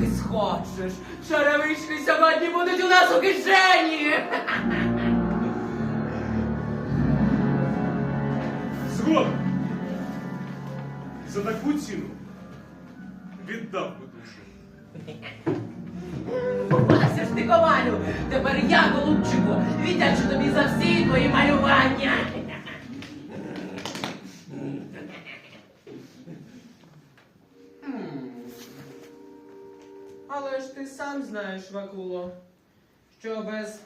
Поки схочеш. Черевички сьогодні будуть у нас у кишені. Згодом. За таку ціну віддав би душу. Ж ти, ковалю. Тепер я, голубчику, віддячу тобі за всі твої Але ж ти сам знаєш, Вакуло, що без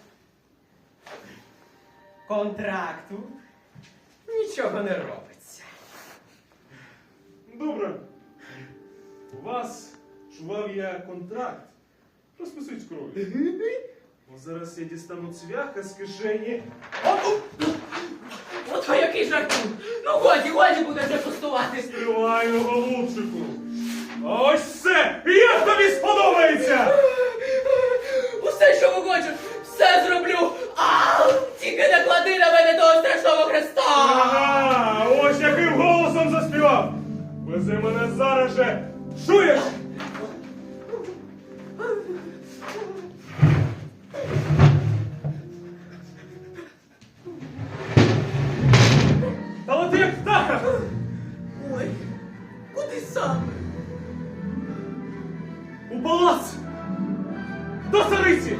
контракту нічого не робиться. Добре. У вас чував я контракт. Розписують кров'ю. Бо зараз я дістану цвяха з кишені. Ото який жартун! Ну годі, годі буде вже пустуватись. Стриваю, голубчику. Вези мене зараз же! Чуєш? Та от як птаха! Ой, куди саме? У палац! До цариці!